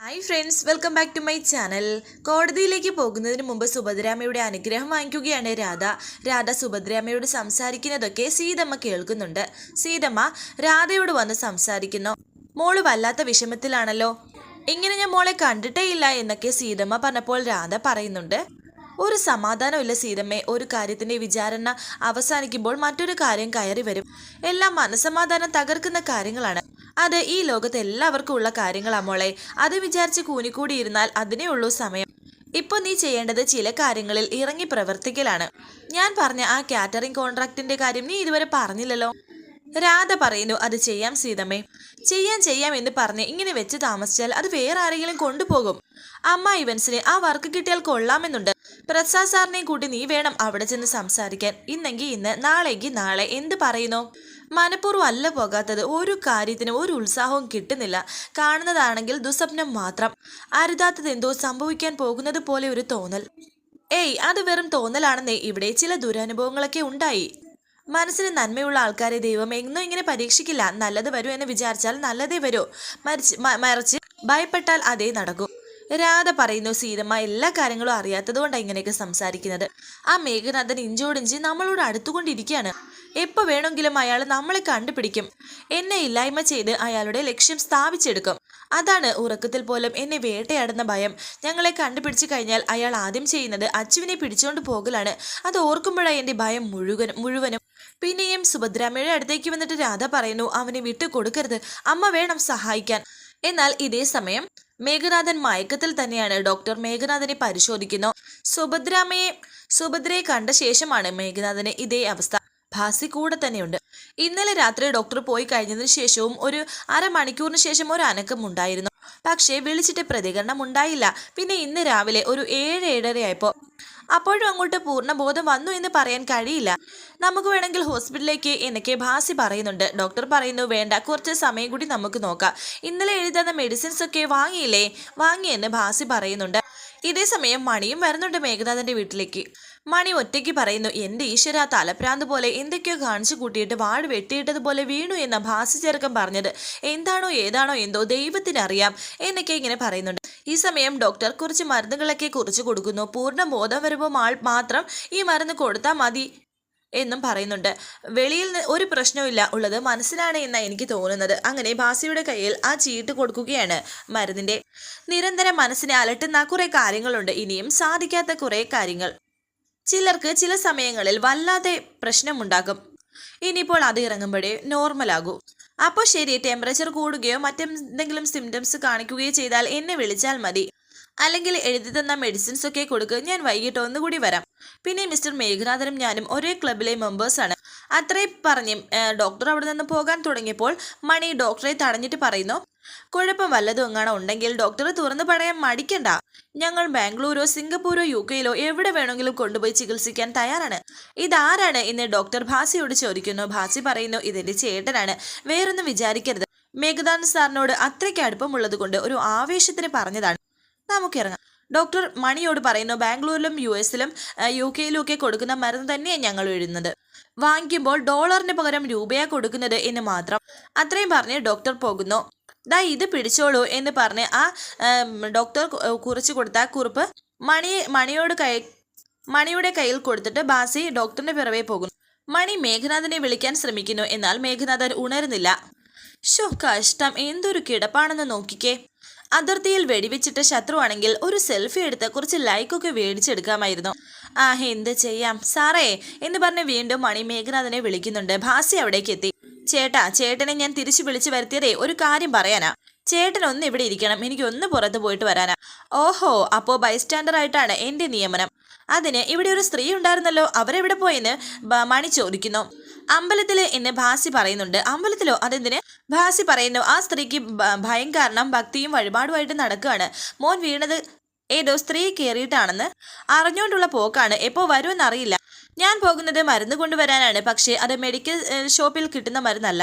Hi friends welcome back to my channel കോടതിയിലേക്ക് പോകുന്നതിന് മുമ്പ് സുഭദ്രാമയുടെ അനുഗ്രഹം വാങ്ങിക്കുകയാണ് രാധ. രാധ സുഭദ്രാമയോട് സംസാരിക്കുന്നതൊക്കെ സീതമ്മ കേൾക്കുന്നുണ്ട്. സീതമ്മ രാധയോട് വന്ന് സംസാരിക്കുന്നു. മോൾ വല്ലാത്ത വിഷമത്തിലാണല്ലോ. ഇങ്ങനെ ഞാൻ മോളെ കണ്ടിട്ടേ ഇല്ല എന്നൊക്കെ സീതമ്മ പറഞ്ഞപ്പോൾ രാധ പറയുന്നുണ്ട്. ഒരു സമാധാനമില്ല സീതമ്മേ. ഒരു കാര്യത്തിന്റെ വിചാരണ അവസാനിക്കുമ്പോൾ മറ്റൊരു കാര്യം കയറി വരും. എല്ലാം മനസമാധാനം തകർക്കുന്ന കാര്യങ്ങളാണ്. അത് ഈ ലോകത്ത് എല്ലാവർക്കും ഉള്ള കാര്യങ്ങളാ മോളെ. അത് വിചാരിച്ച് കൂനിക്കൂടിയിരുന്നാൽ അതിനേ ഉള്ളൂ സമയം. ഇപ്പൊ നീ ചെയ്യേണ്ടത് ചില കാര്യങ്ങളിൽ ഇറങ്ങി പ്രവർത്തിക്കലാണ്. ഞാൻ പറഞ്ഞ ആ കാറ്ററിംഗ് കോൺട്രാക്ടിന്റെ കാര്യം നീ ഇതുവരെ പറഞ്ഞില്ലല്ലോ? രാധ പറയുന്നു അത് ചെയ്യാം സീതമ്മേ. ചെയ്യാൻ ചെയ്യാം എന്ന് പറഞ്ഞ് ഇങ്ങനെ വെച്ച് താമസിച്ചാൽ അത് വേറെ ആരെങ്കിലും കൊണ്ടുപോകും. അമ്മ ഇവൻസിനെ ആ വർക്ക് കിട്ടിയാൽ കൊള്ളാമെന്നുണ്ട്. പ്രസാദ് സാറിനെയും കൂട്ടി നീ വേണം അവിടെ ചെന്ന് സംസാരിക്കാൻ. ഇന്നെങ്കിൽ ഇന്ന് നാളെങ്കിൽ നാളെ. എന്ത് പറയുന്നു? മനഃപൂർവം അല്ല പോകാത്തത്. ഒരു കാര്യത്തിനും ഒരു ഉത്സാഹവും കിട്ടുന്നില്ല. കാണുന്നതാണെങ്കിൽ ദുസ്വപ്നം മാത്രം. അരുതാത്തത് എന്തോ സംഭവിക്കാൻ പോകുന്നത് പോലെ ഒരു തോന്നൽ. ഏയ് അത് വെറും തോന്നലാണെന്നേ. ഇവിടെ ചില ദുരനുഭവങ്ങളൊക്കെ ഉണ്ടായി. മനസ്സിന് നന്മയുള്ള ആൾക്കാരെ ദൈവം എങ്ങും ഇങ്ങനെ പരീക്ഷിക്കില്ല. നല്ലത് വരൂ എന്ന് വിചാരിച്ചാൽ നല്ലതേ വരൂ. മരിച്ച് മറിച്ച് ഭയപ്പെട്ടാൽ അതേ നടക്കൂ. രാധ പറയുന്നു സീതമ്മ എല്ലാ കാര്യങ്ങളും അറിയാത്തത് കൊണ്ടാണ് ഇങ്ങനെയൊക്കെ സംസാരിക്കുന്നത്. ആ മേഘനാഥൻ ഇഞ്ചോടിഞ്ച് നമ്മളോട് അടുത്തുകൊണ്ടിരിക്കുകയാണ്. എപ്പോൾ വേണമെങ്കിലും അയാൾ നമ്മളെ കണ്ടുപിടിക്കും. എന്നെ ഇല്ലായ്മ ചെയ്ത് അയാളുടെ ലക്ഷ്യം സ്ഥാപിച്ചെടുക്കും. അതാണ് ഉറക്കത്തിൽ പോലും എന്നെ വേട്ടയാടുന്ന ഭയം. ഞങ്ങളെ കണ്ടുപിടിച്ചു കഴിഞ്ഞാൽ അയാൾ ആദ്യം ചെയ്യുന്നത് അച്ചുവിനെ പിടിച്ചുകൊണ്ട് പോകലാണ്. അത് ഓർക്കുമ്പോഴാണ് എന്റെ ഭയം മുഴുവൻ മുഴുവനും. പിന്നെയും സുഭദ്രാമ്മയുടെ അടുത്തേക്ക് വന്നിട്ട് രാധ പറയുന്നു അവനെ വിട്ടു കൊടുക്കരുത്. അമ്മ വേണം സഹായിക്കാൻ. എന്നാൽ ഇതേ സമയം മേഘനാഥൻ മയക്കത്തിൽ തന്നെയാണ് ഡോക്ടർ മേഘനാഥനെ പരിശോധിക്കുന്നു. സുഭദ്രാമ്മയെ സുഭദ്രയെ കണ്ട ശേഷമാണ് മേഘനാഥന് ഇതേ അവസ്ഥ ഭാസി കൂടെ തന്നെയുണ്ട്. ഇന്നലെ രാത്രി ഡോക്ടർ പോയി കഴിഞ്ഞതിന് ശേഷവും ഒരു അരമണിക്കൂറിന് ശേഷം ഒരു അനക്കം ഉണ്ടായിരുന്നു. പക്ഷേ വിളിച്ചിട്ട് പ്രതികരണം ഉണ്ടായില്ല. പിന്നെ ഇന്ന് രാവിലെ ഒരു ഏഴ് ഏഴരയായപ്പോൾ അപ്പോഴും അങ്ങോട്ട് പൂർണ ബോധം വന്നു എന്ന് പറയാൻ കഴിയില്ല. നമുക്ക് വേണമെങ്കിൽ ഹോസ്പിറ്റലിലേക്ക് എന്നൊക്കെ ഭാസി പറയുന്നുണ്ട്. ഡോക്ടർ പറയുന്നു വേണ്ട കുറച്ച് സമയം കൂടി നമുക്ക് നോക്കാം. ഇന്നലെ എഴുതുന്ന മെഡിസിൻസ് ഒക്കെ വാങ്ങിയില്ലേ? വാങ്ങിയെന്ന് ഭാസി പറയുന്നുണ്ട്. ഇതേ സമയം മണിയും വരുന്നുണ്ട് മേഘനാഥന്റെ വീട്ടിലേക്ക്. മണി ഒറ്റയ്ക്ക് പറയുന്നു എന്റെ ഈശ്വര തലപ്രാന്ത് പോലെ എന്തൊക്കെയോ കാണിച്ചു കൂട്ടിയിട്ട് വാട് വെട്ടിയിട്ടതുപോലെ വീണു എന്ന ഭാസി ചെറുക്കം പറഞ്ഞത്. എന്താണോ ഏതാണോ എന്തോ ദൈവത്തിനറിയാം എന്നൊക്കെ ഇങ്ങനെ പറയുന്നുണ്ട്. ഈ സമയം ഡോക്ടർ കുറച്ച് മരുന്നുകളൊക്കെ കുറിച്ച് കൊടുക്കുന്നു. പൂർണ ബോധം വരുമ്പോൾ മാത്രം ഈ മരുന്ന് കൊടുത്താൽ മതി എന്നും പറയുന്നുണ്ട്. വെളിയിൽ ഒരു പ്രശ്നവുമില്ല ഉള്ളത് മനസ്സിലാണ് എന്നാണ് എനിക്ക് തോന്നുന്നത്. അങ്ങനെ ഭാസിയുടെ കയ്യിൽ ആ ചീട്ട് കൊടുക്കുകയാണ് മരുന്നിന്റെ നിരന്തരം മനസ്സിനെ അലട്ടുന്ന കുറേ കാര്യങ്ങളുണ്ട്. ഇനിയും സാധിക്കാത്ത കുറേ കാര്യങ്ങൾ. ചിലർക്ക് ചില സമയങ്ങളിൽ വല്ലാതെ പ്രശ്നമുണ്ടാകും. ഇനിയിപ്പോൾ അത് ഇറങ്ങുമ്പോഴേ നോർമലാകൂ. അപ്പോൾ ശരി ടെമ്പറേച്ചർ കൂടുകയോ മറ്റെന്തെങ്കിലും സിംറ്റംസ് കാണിക്കുകയോ ചെയ്താൽ എന്നെ വിളിച്ചാൽ മതി. അല്ലെങ്കിൽ എഴുതി തന്ന മെഡിസിൻസ് ഒക്കെ കൊടുക്കുക ഞാൻ വൈകിട്ട് ഒന്നുകൂടി വരാം. പിന്നെ മിസ്റ്റർ മേഘനാഥനും ഞാനും ഒരേ ക്ലബിലെ മെമ്പേഴ്സാണ് അത്രയും പറഞ്ഞ് ഡോക്ടർ അവിടെ നിന്ന് പോകാൻ തുടങ്ങിയപ്പോൾ മണി ഡോക്ടറെ തടഞ്ഞിട്ട് പറയുന്നു കുഴപ്പം വല്ലതും എങ്ങാണോ ഉണ്ടെങ്കിൽ ഡോക്ടർ തുറന്നു പറയാൻ മടിക്കണ്ട. ഞങ്ങൾ ബാംഗ്ലൂരോ സിംഗപ്പൂരോ യു കെയിലോ എവിടെ വേണമെങ്കിലും കൊണ്ടുപോയി ചികിത്സിക്കാൻ തയ്യാറാണ്. ഇതാരാണ് എന്ന് ഡോക്ടർ ഭാസിയോട് ചോദിക്കുന്നു. ഭാസി പറയുന്നു ഇതെന്റെ ചേട്ടനാണ്. വേറൊന്നും വിചാരിക്കരുത്. മേഘദാന സാറിനോട് അത്രയ്ക്ക് അടുപ്പമുള്ളത് കൊണ്ട് ഒരു ആവേശത്തിന് പറഞ്ഞതാണ്. നമുക്കിറങ്ങാം. ഡോക്ടർ മണിയോട് പറയുന്നു ബാംഗ്ലൂരിലും യു എസിലും യു കെയിലും ഒക്കെ കൊടുക്കുന്ന മരുന്ന് തന്നെയാണ് ഞങ്ങൾ എഴുതുന്നത്. വാങ്ങിക്കുമ്പോൾ ഡോളറിന് പകരം രൂപയാ കൊടുക്കുന്നത് എന്ന് മാത്രം. അത്രയും പറഞ്ഞ് ഡോക്ടർ പോകുന്നു. ദാ ഇത് പിടിച്ചോളൂ എന്ന് പറഞ്ഞ് ആ ഡോക്ടർ കുറിച്ച് കൊടുത്ത കുറിപ്പ് മണി മണിയോട് കൈ മണിയുടെ കയ്യിൽ കൊടുത്തിട്ട് ബാസി ഡോക്ടറിന്റെ പിറവേ പോകുന്നു. മണി മേഘനാഥനെ വിളിക്കാൻ ശ്രമിക്കുന്നു. എന്നാൽ മേഘനാഥൻ ഉണരുന്നില്ല. ഷോ കഷ്ടം. എന്തൊരു കിടപ്പാണെന്ന് നോക്കിക്കേ. അതിർത്തിയിൽ വെടിവെച്ചിട്ട ശത്രുവാണെങ്കിൽ ഒരു സെൽഫി എടുത്ത് കുറച്ച് ലൈക്കൊക്കെ മേടിച്ചെടുക്കാമായിരുന്നു. ആ എന്ത് ചെയ്യാം? സാറേ എന്ന് പറഞ്ഞ് വീണ്ടും മണി മേഘനാഥനെ വിളിക്കുന്നുണ്ട്. ഭാസി അവിടേക്ക് എത്തി. ചേട്ടാ ചേട്ടനെ ഞാൻ തിരിച്ചു വിളിച്ചു വരുത്തിയതേ ഒരു കാര്യം പറയാനാ. ചേട്ടൻ ഒന്ന് ഇവിടെ ഇരിക്കണം എനിക്ക് ഒന്ന് പുറത്ത് പോയിട്ട് വരാനാ. ഓഹോ അപ്പോ ബൈസ്റ്റാൻഡർ ആയിട്ടാണ് എന്റെ നിയമനം. അതിന് ഇവിടെ ഒരു സ്ത്രീ ഉണ്ടായിരുന്നല്ലോ അവരെവിടെ പോയെന്ന് മണി ചോദിക്കുന്നു. അമ്പലത്തിൽ എന്ന് ഭാസി പറയുന്നുണ്ട്. അമ്പലത്തിലോ? അതെന്തിന്? ഭാസി പറയുന്നു ആ സ്ത്രീക്ക് ഭയം കാരണം ഭക്തിയും വഴിപാടുമായിട്ട് നടക്കുകയാണ്. മോൻ വീണത് ഏതോ സ്ത്രീ കയറിയിട്ടാണെന്ന്. അറിഞ്ഞുകൊണ്ടുള്ള പോക്കാണ്. എപ്പോ വരുമെന്ന് അറിയില്ല ഞാൻ പോകുന്നത് മരുന്ന് കൊണ്ടുവരാനാണ്. പക്ഷേ അത് മെഡിക്കൽ ഷോപ്പിൽ കിട്ടുന്ന മരുന്നല്ല.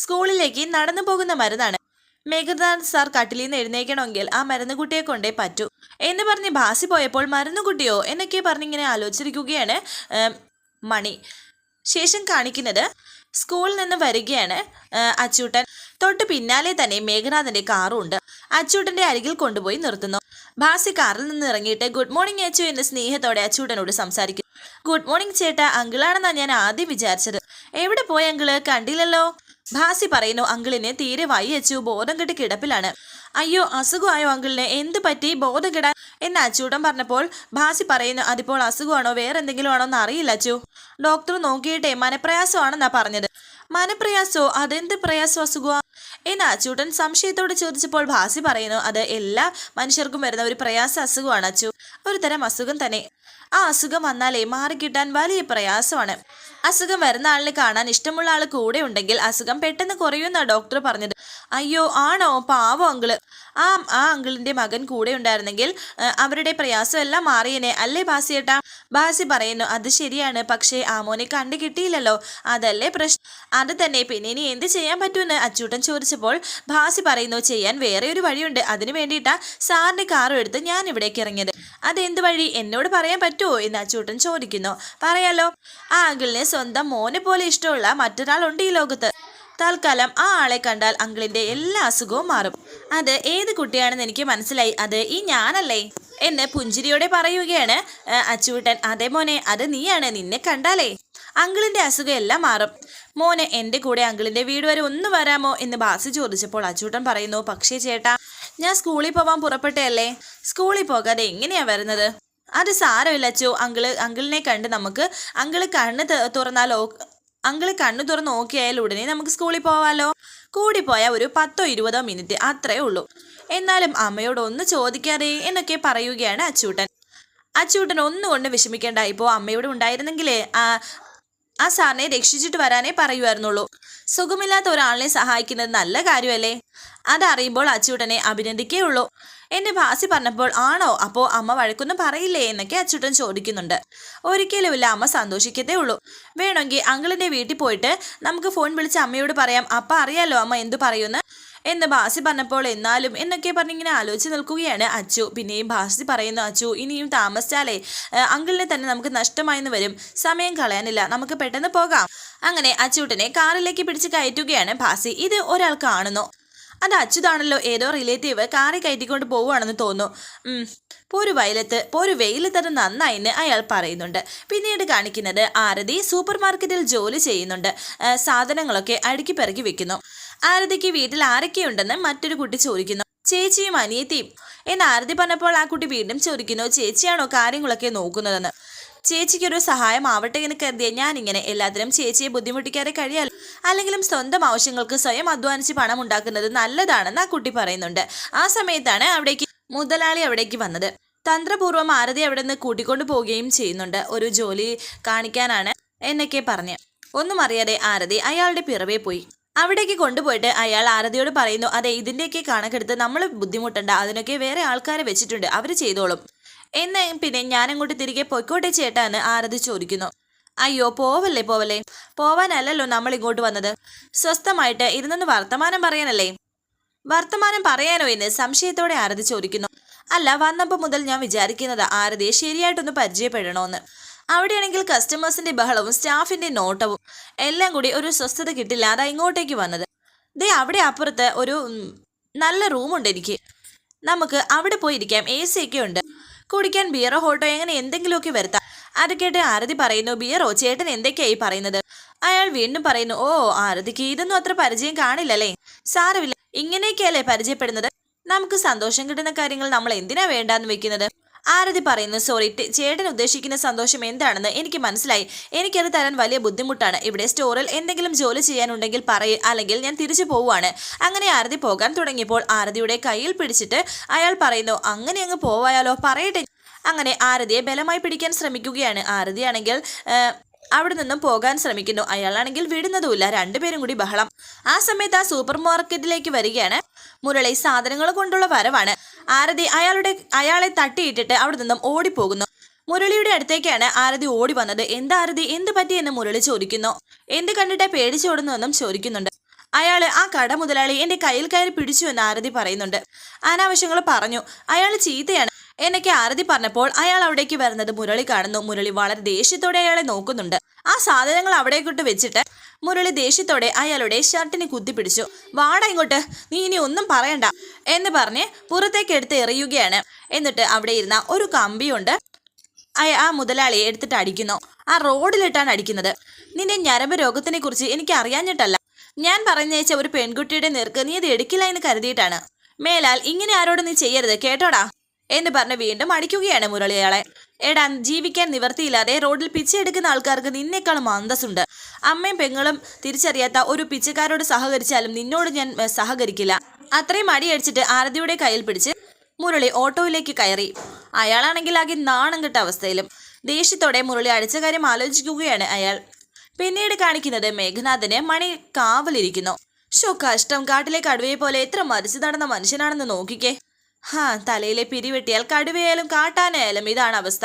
സ്കൂളിലേക്ക് നടന്നു പോകുന്ന മരുന്നാണ്. മേഘനാഥ് സാർ കട്ടിലിൽ നിന്ന് എഴുന്നേക്കണമെങ്കിൽ ആ മരുന്നുകുട്ടിയെ കൊണ്ടേ പറ്റൂ. എന്ന് പറഞ്ഞ് ഭാസി പോയപ്പോൾ മരുന്നുകുട്ടിയോ എന്നൊക്കെ പറഞ്ഞിങ്ങനെ ആലോചിച്ചിരിക്കുകയാണ് മണി. ശേഷം കാണിക്കുന്നത് സ്കൂളിൽ നിന്ന് വരികയാണ് അച്ചൂട്ടൻ. തൊട്ട് പിന്നാലെ തന്നെ മേഘനാഥന്റെ കാറും ഉണ്ട്. അച്ചൂട്ടന്റെ അരികിൽ കൊണ്ടുപോയി നിർത്തുന്നു. ഭാസി കാറിൽ നിന്ന് ഇറങ്ങിയിട്ട് ഗുഡ് മോർണിംഗ് അച്ചു എന്ന് സ്നേഹത്തോടെ അച്ചൂട്ടനോട് സംസാരിക്കുന്നു. ഗുഡ് മോർണിംഗ് ചേട്ടാ. അങ്കിളാണെന്നാണ് ഞാൻ ആദ്യം വിചാരിച്ചത്. എവിടെ പോയ അങ്കിൾ? കണ്ടില്ലല്ലോ. ഭാസി പറയുന്നു അങ്കിളിനെ തീരെ വയ്യ അച്ചു ബോധം കെട്ട് കിടപ്പിലാണ്. അയ്യോ അസുഖമായോ അങ്കിളിന്? എന്ത് പറ്റി? ബോധം കെടാൻ എന്ന് അച്ചൂട്ടൻ പറഞ്ഞപ്പോൾ ഭാസി പറയുന്നു അതിപ്പോൾ അസുഖമാണോ? വേറെ എന്തെങ്കിലും ആണോ എന്ന് അറിയില്ല അച്ചു. ഡോക്ടർ നോക്കിയിട്ടേ മനപ്രയാസമാണെന്നാ പറഞ്ഞത്. മനപ്രയാസോ അതെന്ത് പ്രയാസോ അസുഖമാ എന്ന് അച്ചൂട്ടൻ സംശയത്തോട് ചോദിച്ചപ്പോൾ ഭാസി പറയുന്നു അത് എല്ലാ മനുഷ്യർക്കും വരുന്ന ഒരു പ്രയാസ അസുഖമാണ് അച്ചു. ഒരു തരം അസുഖം തന്നെ. ആ അസുഖം വന്നാലേ മാറിക്കിട്ടാൻ വലിയ പ്രയാസമാണ്. അസുഖം വരുന്ന ആളിനെ കാണാൻ ഇഷ്ടമുള്ള ആൾ കൂടെ ഉണ്ടെങ്കിൽ അസുഖം പെട്ടെന്ന് കുറയുമെന്നാണ് ഡോക്ടർ പറഞ്ഞത്. അയ്യോ ആണോ? പാവോ അങ്കിൾ. ആ ആ അങ്കിളിന്റെ മകൻ കൂടെ ഉണ്ടായിരുന്നെങ്കിൽ അവരുടെ പ്രയാസം എല്ലാം മാറിയേനെ. അല്ലേ ബാസിയേട്ടാ? ബാസി പറയുന്നു അത് ശരിയാണ്. പക്ഷേ ആമോനെ മോനെ കണ്ടു കിട്ടിയില്ലല്ലോ. അതല്ലേ പ്രശ്നം? അത് തന്നെ. പിന്നെ ഇനി എന്ത് ചെയ്യാൻ പറ്റുമെന്ന്? അച്ചൂട്ടൻ ചോദിച്ചപ്പോൾ ഭാസി പറയുന്നു ചെയ്യാൻ വേറെ ഒരു വഴിയുണ്ട്. അതിനു വേണ്ടിയിട്ടാ സാറിന്റെ കാറും എടുത്ത് ഞാൻ ഇവിടേക്ക് ഇറങ്ങിയത്. അതെന്ത് വഴി? എന്നോട് പറയാൻ പറ്റുമോ? എന്ന് അച്ചൂട്ടൻ ചോദിക്കുന്നു. പറയാലോ. ആ അങ്കിളിനെ സ്വന്തം മോനെ പോലെ ഇഷ്ടമുള്ള മറ്റൊരാളുണ്ട് ഈ ലോകത്ത്. തൽക്കാലം ആ ആളെ കണ്ടാൽ അങ്കിളിന്റെ എല്ലാ അസുഖവും മാറും. അത് ഏത് കുട്ടിയാണെന്ന് എനിക്ക് മനസ്സിലായി. അത് ഈ ഞാനല്ലേ? എന്ന് പുഞ്ചിരിയോടെ പറയുകയാണ് അച്ചുവിട്ടൻ അതേ മോനെ അത് നീയാണ്. നിന്നെ കണ്ടാലേ. അങ്കിളിന്റെ അസുഖം എല്ലാം മാറും. മോനെ എന്റെ കൂടെ അങ്കിളിന്റെ വീട് വരെ ഒന്ന് വരാമോ? എന്ന് ബാസി ചോദിച്ചപ്പോൾ അച്ചൂട്ടൻ പറയുന്നു പക്ഷേ ചേട്ടാ ഞാൻ സ്കൂളിൽ പോവാൻ പുറപ്പെട്ടല്ലേ സ്കൂളിൽ പോകാതെ എങ്ങനെയാ വരുന്നത്? അത് സാരമില്ല അച്ചു. അങ്കിൾ അങ്കിളിനെ കണ്ട് നമുക്ക് അങ്കിൾ കണ്ണ് ത- അങ്കിൾ കണ്ണു തുറന്ന് നോക്കിയാൽ ഉടനെ നമുക്ക് സ്കൂളിൽ പോവാലോ? കൂടി കൂടിപ്പോയാൽ ഒരു പത്തോ ഇരുപതോ മിനിറ്റ് അത്രേ ഉള്ളൂ. എന്നാലും അമ്മയോട് ഒന്ന് ചോദിക്കാതെ എന്നൊക്കെ പറയുകയാണ് അച്ചൂട്ടൻ. അച്ചൂട്ടൻ ഒന്നുകൊണ്ട് വിഷമിക്കേണ്ട. ഇപ്പോൾ അമ്മയോട് ഉണ്ടായിരുന്നെങ്കിലേ ആ ആ സാറിനെ രക്ഷിച്ചിട്ട് വരാനേ പറയുമായിരുന്നുള്ളൂ സുഖമില്ലാത്ത ഒരാളിനെ സഹായിക്കുന്നത് നല്ല കാര്യമല്ലേ? അതറിയുമ്പോൾ അച്ചൂട്ടനെ അഭിനന്ദിക്കേ ഉള്ളൂ. എന്നെ ഭാസി പറഞ്ഞപ്പോൾ ആണോ? അപ്പോ അമ്മ വഴക്കൊന്നും പറയില്ലേ? എന്നൊക്കെ അച്ചുട്ടൻ ചോദിക്കുന്നുണ്ട്. ഒരിക്കലുമില്ല അമ്മ സന്തോഷിക്കത്തേ ഉള്ളൂ. വേണമെങ്കിൽ അങ്കിളിന്റെ വീട്ടിൽ പോയിട്ട് നമുക്ക് ഫോൺ വിളിച്ച് അമ്മയോട് പറയാം. അപ്പ അറിയാലോ അമ്മ എന്തു പറയുമെന്ന്. എന്ന് ഭാസി പറഞ്ഞപ്പോൾ എന്നാലും എന്നൊക്കെ പറഞ്ഞിങ്ങനെ ആലോചിച്ച് നിൽക്കുകയാണ് അച്ചു. പിന്നെയും ഭാസി പറയുന്നു അച്ചു ഇനിയും താമസിച്ചാലേ അങ്കിളിനെ തന്നെ നമുക്ക് നഷ്ടമായെന്ന് വരും. സമയം കളയാനില്ല. നമുക്ക് പെട്ടെന്ന് പോകാം. അങ്ങനെ അച്ചൂട്ടനെ കാറിലേക്ക് പിടിച്ച് കയറ്റുകയാണ് ഭാസി ഇത് ഒരാൾ കാണുന്നു. അത് അച്യുതാണല്ലോ ഏതോ റിലേറ്റീവ് കാറി കയറ്റിക്കൊണ്ട് പോവുകയാണെന്ന് തോന്നുന്നു. പോരു വയലത്ത് പോരു വെയിലത്ത് അത് നന്നായിന്ന് അയാൾ പറയുന്നുണ്ട്. പിന്നീട് കാണിക്കുന്നത് ആരതി സൂപ്പർ മാർക്കറ്റിൽ ജോലി ചെയ്യുന്നുണ്ട്. സാധനങ്ങളൊക്കെ അടുക്കി പെറുക്കി വെക്കുന്നു. ആരതിക്ക് വീട്ടിൽ ആരൊക്കെയുണ്ടെന്ന് മറ്റൊരു കുട്ടി ചോദിക്കുന്നു. ചേച്ചിയും അനിയത്തിയും. എന്ന് ആരതി പറഞ്ഞപ്പോൾ ആ കുട്ടി വീണ്ടും ചോദിക്കുന്നു ചേച്ചിയാണോ കാര്യങ്ങളൊക്കെ നോക്കുന്നതെന്ന്? ചേച്ചിക്കൊരു സഹായമാവട്ടെ എന്ന് കരുതിയ ഞാനിങ്ങനെ എല്ലാത്തിനും ചേച്ചിയെ ബുദ്ധിമുട്ടിക്കാതെ കഴിയാൽ അല്ലെങ്കിലും സ്വന്തം ആവശ്യങ്ങൾക്ക് സ്വയം അധ്വാനിച്ച് പണം ഉണ്ടാക്കുന്നത് നല്ലതാണെന്ന് ആ കുട്ടി പറയുന്നുണ്ട്. ആ സമയത്താണ് അവിടേക്ക് മുതലാളി അവിടേക്ക് വന്നത്. തന്ത്രപൂർവം ആരതി അവിടെ നിന്ന് കൂട്ടിക്കൊണ്ടു പോവുകയും ചെയ്യുന്നുണ്ട്. ഒരു ജോലി കാണിക്കാനാണ് എന്നൊക്കെ പറഞ്ഞ്. ഒന്നും അറിയാതെ ആരതി അയാളുടെ പിറവേ പോയി. അവിടേക്ക് കൊണ്ടുപോയിട്ട് അയാൾ ആരതിയോട് പറയുന്നു അതെ ഇതിന്റെയൊക്കെ കണക്കെടുത്ത് നമ്മൾ ബുദ്ധിമുട്ടണ്ട. അതിനൊക്കെ വേറെ ആൾക്കാരെ വെച്ചിട്ടുണ്ട്. അവർ ചെയ്തോളും. എന്ന് പിന്നെ ഞാനങ്ങോട്ട് തിരികെ പൊയ്ക്കോട്ടെ ചേട്ടാ എന്ന് ആരതി ചോദിക്കുന്നു. അയ്യോ പോവല്ലേ പോവല്ലേ? പോവാനല്ലല്ലോ നമ്മൾ ഇങ്ങോട്ട് വന്നത്. സ്വസ്ഥമായിട്ട് ഇരുന്നൊന്ന് വർത്തമാനം പറയാനല്ലേ? വർത്തമാനം പറയാനോ എന്ന് സംശയത്തോടെ ആരതി ചോദിക്കുന്നു. അല്ല വന്നപ്പോൾ മുതൽ ഞാൻ വിചാരിക്കുന്നത് ആരതിയെ ശരിയായിട്ടൊന്ന് പരിചയപ്പെടണമെന്ന് അവിടെയാണെങ്കിൽ കസ്റ്റമേഴ്സിന്റെ ബഹളവും സ്റ്റാഫിന്റെ നോട്ടവും എല്ലാം കൂടി ഒരു സ്വസ്ഥത കിട്ടില്ല. അതാ ഇങ്ങോട്ടേക്ക് വന്നത്. ദേ അവിടെ അപ്പുറത്ത് ഒരു നല്ല റൂമുണ്ട് എനിക്ക്. നമുക്ക് അവിടെ പോയിരിക്കാം. എ സി ഒക്കെ ഉണ്ട്. കുടിക്കാൻ ബിയറോ ഹോട്ടോ എങ്ങനെ എന്തെങ്കിലുമൊക്കെ വരുത്താം. അത് കേട്ട് ആരതി പറയുന്നു? ബിയറോ ചേട്ടൻ എന്തൊക്കെയായി പറയുന്നത്? അയാൾ വീണ്ടും പറയുന്നു ഓ ആരതിക്ക് ഇതൊന്നും അത്ര പരിചയം കാണില്ലല്ലേ? സാരമില്ല. ഇങ്ങനെയൊക്കെയല്ലേ പരിചയപ്പെടുന്നത്? നമുക്ക് സന്തോഷം കിട്ടുന്ന കാര്യങ്ങൾ നമ്മൾ എന്തിനാ വേണ്ടാന്ന് വെക്കുന്നത്? ആരതി പറയുന്നു സോറി ചേട്ടൻ ഉദ്ദേശിക്കുന്ന സന്തോഷം എന്താണെന്ന് എനിക്ക് മനസ്സിലായി. എനിക്കത് തരാൻ വലിയ ബുദ്ധിമുട്ടാണ്. ഇവിടെ സ്റ്റോറിൽ എന്തെങ്കിലും ജോലി ചെയ്യാനുണ്ടെങ്കിൽ പറയേ അല്ലെങ്കിൽ ഞാൻ തിരിച്ചു പോവുകയാണ്. അങ്ങനെ ആരതി പോകാൻ തുടങ്ങിയപ്പോൾ ആരതിയുടെ കയ്യിൽ പിടിച്ചിട്ട് അയാൾ പറയുന്നു അങ്ങനെ അങ്ങ് പോവായാലോ പറയട്ടെ. അങ്ങനെ ആരതിയെ ബലമായി പിടിക്കാൻ ശ്രമിക്കുകയാണ്. ആരതിയാണെങ്കിൽ അവിടെ നിന്നും പോകാൻ ശ്രമിക്കുന്നു. അയാളാണെങ്കിൽ വിടുന്നതുമില്ല. രണ്ടുപേരും കൂടി ബഹളം. ആ സമയത്ത് ആ സൂപ്പർ മാർക്കറ്റിലേക്ക് വരികയാണ്. മുരളി സാധനങ്ങൾ കൊണ്ടുള്ള വരവാണ്. ആരതി അയാളുടെ അയാളെ തട്ടിയിട്ടിട്ട് അവിടെ നിന്നും ഓടിപ്പോകുന്നു. മുരളിയുടെ അടുത്തേക്കാണ് ആരതി ഓടി വന്നത്. എന്താ ആരതി? എന്ത് പറ്റിയെന്ന് മുരളി ചോദിക്കുന്നു. എന്ത് കണ്ടിട്ട് പേടിച്ചോടുന്നുവെന്നും ചോദിക്കുന്നുണ്ട്. അയാൾ ആ കട മുതലാളി എന്റെ കയ്യിൽ കയറി പിടിച്ചു എന്ന് ആരതി പറയുന്നുണ്ട്. അനാവശ്യങ്ങൾ പറഞ്ഞു. അയാൾ ചീത്തയാണ്. എന്നൊക്കെ ആരതി പറഞ്ഞപ്പോൾ അയാൾ അവിടേക്ക് വരുന്നത് മുരളി കാണുന്നു. മുരളി വളരെ ദേഷ്യത്തോടെ അയാളെ നോക്കുന്നുണ്ട്. ആ സാധനങ്ങൾ അവിടേക്കിട്ട് വെച്ചിട്ട് മുരളി ദേഷ്യത്തോടെ അയാളുടെ ഷർട്ടിനെ കുത്തിപ്പിടിച്ചു. വാട ഇങ്ങോട്ട്. നീ ഇനി ഒന്നും പറയണ്ട എന്ന് പറഞ്ഞ് പുറത്തേക്ക് എടുത്ത് എറിയുകയാണ്. എന്നിട്ട് അവിടെ ഇരുന്ന ഒരു കമ്പിയുണ്ട് ആ മുതലാളിയെ എടുത്തിട്ട് അടിക്കുന്നു. ആ റോഡിലിട്ടാണ് അടിക്കുന്നത്. നിന്റെ ഞരമ്പ് രോഗത്തിനെ കുറിച്ച് എനിക്ക് അറിയാഞ്ഞിട്ടല്ല. ഞാൻ പറഞ്ഞയച്ച ഒരു പെൺകുട്ടിയുടെ നേർക്ക് നീ ഇത് എടുക്കില്ല എന്ന് കരുതിയിട്ടാണ്. മേലാൽ ഇങ്ങനെ ആരോട് നീ ചെയ്യരുത് കേട്ടോടാ? എന്ന് പറഞ്ഞ് വീണ്ടും അടിക്കുകയാണ് മുരളിയാളെ. എടാ ജീവിക്കാൻ നിവർത്തിയില്ലാതെ റോഡിൽ പിച്ചയെടുക്കുന്ന ആൾക്കാർക്ക് നിന്നേക്കാളും അന്തസ്സുണ്ട്. അമ്മയും പെങ്ങളും തിരിച്ചറിയാത്ത ഒരു പിച്ചക്കാരോട് സഹകരിച്ചാലും നിന്നോട് ഞാൻ സഹകരിക്കില്ല. അത്രയും അടിയടിച്ചിട്ട് ആരതിയുടെ കയ്യിൽ പിടിച്ച് മുരളി ഓട്ടോയിലേക്ക് കയറി. അയാളാണെങ്കിൽ ആകെ നാണം കിട്ട അവസ്ഥയിലും. ദേഷ്യത്തോടെ മുരളി അടിച്ച കാര്യം ആലോചിക്കുകയാണ് അയാൾ. പിന്നീട് കാണിക്കുന്നത് മേഘനാഥന് മണി കാവലിരിക്കുന്നു ഷോ കഷ്ടം. കാട്ടിലെ കടുവയെ പോലെ എത്ര മരിച്ചു നടന്ന മനുഷ്യനാണെന്ന് നോക്കിക്കേ. ഹാ തലയിലെ പിരിവെട്ടിയാൽ കടുവയായാലും കാട്ടാനായാലും ഇതാണ് അവസ്ഥ.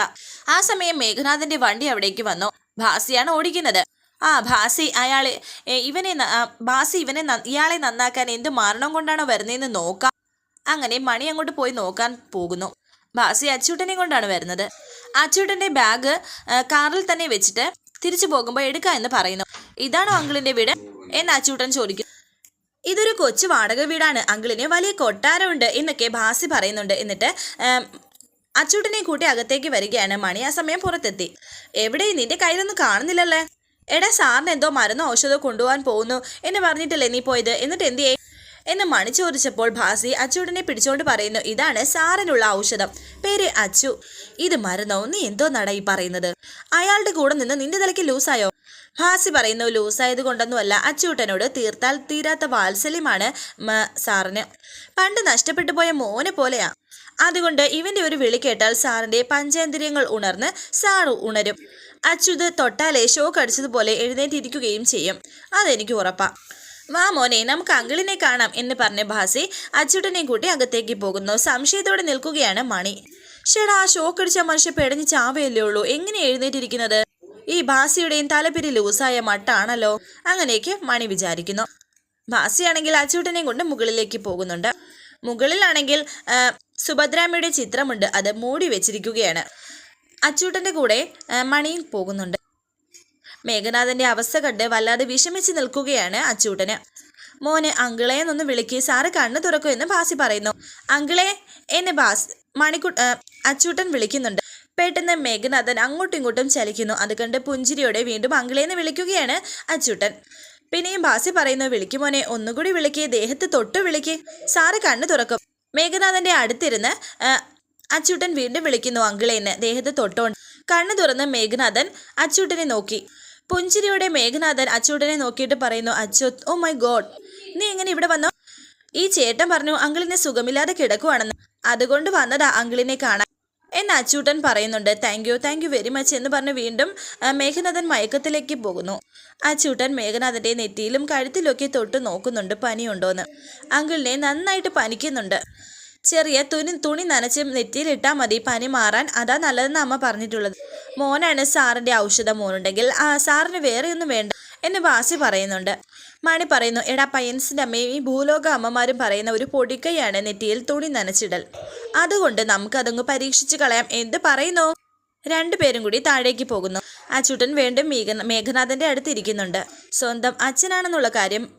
ആ സമയം മേഘനാഥന്റെ വണ്ടി അവിടേക്ക് വന്നു. ഭാസിയാണ് ഓടിക്കുന്നത്. ആ ഭാസി അയാളെ ഇവനെ ഭാസി ഇവനെ ഇയാളെ നന്നാക്കാൻ എന്ത് മരണം കൊണ്ടാണോ വരുന്നതെന്ന് നോക്കാം. അങ്ങനെ മണി അങ്ങോട്ട് പോയി നോക്കാൻ പോകുന്നു. ഭാസി അച്ചൂട്ടനെ കൊണ്ടാണ് വരുന്നത്. അച്ചൂട്ടന്റെ ബാഗ് കാറിൽ തന്നെ വെച്ചിട്ട് തിരിച്ചു പോകുമ്പോൾ എടുക്കാം എന്ന് പറയുന്നു. ഇതാണോ അങ്കിളിന്റെ വീട്? എന്ന് അച്ചൂട്ടൻ ചോദിക്കും. ഇതൊരു കൊച്ചു വാടക വീടാണ്. അങ്കിളിന് വലിയ കൊട്ടാരമുണ്ട് എന്നൊക്കെ ഭാസി പറയുന്നുണ്ട്. എന്നിട്ട് അച്ചൂട്ടനെ കൂട്ടി അകത്തേക്ക് വരികയാണ്. മണി ആ സമയം പുറത്തെത്തി. എവിടെ? നിന്റെ കയ്യിലൊന്നും കാണുന്നില്ലല്ലേ? എടാ സാറിന് എന്തോ മരുന്നോ ഔഷധമോ കൊണ്ടുപോകാൻ പോകുന്നു എന്ന് പറഞ്ഞിട്ടല്ലേ നീ പോയത്? എന്നിട്ട് എന്തിയേ എന്ന് മണി ചോദിച്ചപ്പോൾ ഭാസി അച്ചുടനെ പിടിച്ചോണ്ട് പറയുന്നു ഇതാണ് സാറിനുള്ള ഔഷധം. പേര് അച്ചു. ഇത് മരുന്നോ? നീ എന്തോ നട ഈ പറയുന്നത്? അയാളുടെ കൂടെ നിന്ന് നിന്റെ തലയ്ക്ക് ലൂസായോ? ഭാസി പറയുന്നു ലൂസായത് കൊണ്ടൊന്നുമല്ല അച്ചൂട്ടനോട് തീർത്താൽ തീരാത്ത വാത്സല്യമാണ് സാറിന്. പണ്ട് നഷ്ടപ്പെട്ടു പോയ മോനെ പോലെയാ. അതുകൊണ്ട് ഇവന്റെ ഒരു വിളി കേട്ടാൽ സാറിന്റെ പഞ്ചേന്ദ്രിയങ്ങൾ ഉണർന്ന് സാർ ഉണരും. അച്യുത് തൊട്ടാലേ ഷോക്ക് അടിച്ചതുപോലെ എഴുന്നേറ്റിരിക്കുകയും ചെയ്യും. അതെനിക്ക് ഉറപ്പാ. വാ മോനെ നമുക്ക് അങ്കിളിനെ കാണാം എന്ന് പറഞ്ഞ ഭാസി അച്യുട്ടനെ കൂട്ടി അകത്തേക്ക് പോകുന്നു. സംശയത്തോടെ നിൽക്കുകയാണ് മണി. ഷെടാ ആ ഷോക്ക് അടിച്ച മനുഷ്യ പെടഞ്ഞ് ചാവയല്ലേ ഉള്ളൂ? എങ്ങനെ എഴുന്നേറ്റിരിക്കുന്നത്? ഈ ഭാസിയുടെയും തലപ്പിരി ലൂസായ മട്ടാണല്ലോ. അങ്ങനെയൊക്കെ മണി വിചാരിക്കുന്നു. ഭാസിയാണെങ്കിൽ അച്ചൂട്ടനെയും കൊണ്ട് മുകളിലേക്ക് പോകുന്നുണ്ട്. മുകളിലാണെങ്കിൽ സുഭദ്രാമ്മയുടെ ചിത്രമുണ്ട്. അത് മൂടി വെച്ചിരിക്കുകയാണ്. അച്ചൂട്ടന്റെ കൂടെ മണിയും പോകുന്നുണ്ട്. മേഘനാഥന്റെ അവസ്ഥ കണ്ട് വല്ലാതെ വിഷമിച്ച് നിൽക്കുകയാണ് അച്ചൂട്ടന്. മോന് അങ്കിളെ എന്നൊന്ന് വിളിക്ക്. സാറ് കണ്ണു തുറക്കൂ എന്ന് ഭാസി പറയുന്നു. അങ്കിളെ എന്നെ ഭാസ് മണിക്കു അച്ചൂട്ടൻ വിളിക്കുന്നുണ്ട്. പെട്ടെന്ന് മേഘനാഥൻ അങ്ങോട്ടും ഇങ്ങോട്ടും ചലിക്കുന്നു. അത് കണ്ട് പുഞ്ചിരിയോടെ വീണ്ടും അങ്കിളേന്ന് വിളിക്കുകയാണ് അച്ചൂട്ടൻ. പിന്നെയും ഭാസി പറയുന്നു വിളിക്കുമോനെ ഒന്നുകൂടി വിളിക്ക്. ദേഹത്ത് തൊട്ട് വിളിക്ക്. സാറ് കണ്ണു തുറക്കും. മേഘനാഥന്റെ അടുത്തിരുന്ന് അച്ചൂട്ടൻ വീണ്ടും വിളിക്കുന്നു അങ്കിളേന്ന് ദേഹത്ത് തൊട്ടോണ്ട്. കണ്ണു തുറന്ന് മേഘനാഥൻ അച്ചൂട്ടനെ നോക്കി. പുഞ്ചിരിയോടെ മേഘനാഥൻ അച്ചൂട്ടനെ നോക്കിയിട്ട് പറയുന്നു അച്യുത് ഓ മൈ ഗോഡ് നീ എങ്ങനെ ഇവിടെ വന്നോ? ഈ ചേട്ടൻ പറഞ്ഞു അങ്കിളിനെ സുഖമില്ലാതെ കിടക്കുവാണെന്ന്. അതുകൊണ്ട് വന്നതാ അങ്കിളിനെ കാണാൻ. എന്ന് അച്ചൂട്ടൻ പറയുന്നുണ്ട് thank you thank you very much എന്ന് പറഞ്ഞ് വീണ്ടും മേഘനാഥൻ മയക്കത്തിലേക്ക് പോകുന്നു. അച്ചൂട്ടൻ മേഘനാഥന്റെ നെറ്റിയിലും കഴുത്തിലൊക്കെ തൊട്ട് നോക്കുന്നുണ്ട് പനിയുണ്ടോന്ന്? അങ്കിളിനെ നന്നായിട്ട് പനിക്കുന്നുണ്ട്. ചെറിയ തുണി തുണി നനച്ച് നെറ്റിയിലിട്ടാൽ മതി. പനി മാറാൻ അതാ നല്ലതെന്ന് അമ്മ പറഞ്ഞിട്ടുള്ളത്. മോനാണ് സാറിന്റെ ഔഷധം മോനുണ്ടെങ്കിൽ ആ സാറിന് വേറെയൊന്നും വേണ്ട എന്ന് വാസി പറയുന്നുണ്ട്. മണി പറയുന്നു എടാ പയ്യൻസിന്റെ അമ്മയും ഈ ഭൂലോക അമ്മമാരും പറയുന്ന ഒരു പൊടിക്കൈയാണ് നെറ്റിയിൽ തുണി നനച്ചിടൽ. അതുകൊണ്ട് നമുക്കതങ്ങ് പരീക്ഷിച്ച് കളയാം. എന്ത് പറയുന്നു? രണ്ടുപേരും കൂടി താഴേക്ക് പോകുന്നു. അച്ചൂട്ടൻ വീണ്ടും മേഘ മേഘനാഥന്റെ അടുത്ത് ഇരിക്കുന്നുണ്ട്. സ്വന്തം അച്ഛനാണെന്നുള്ള കാര്യം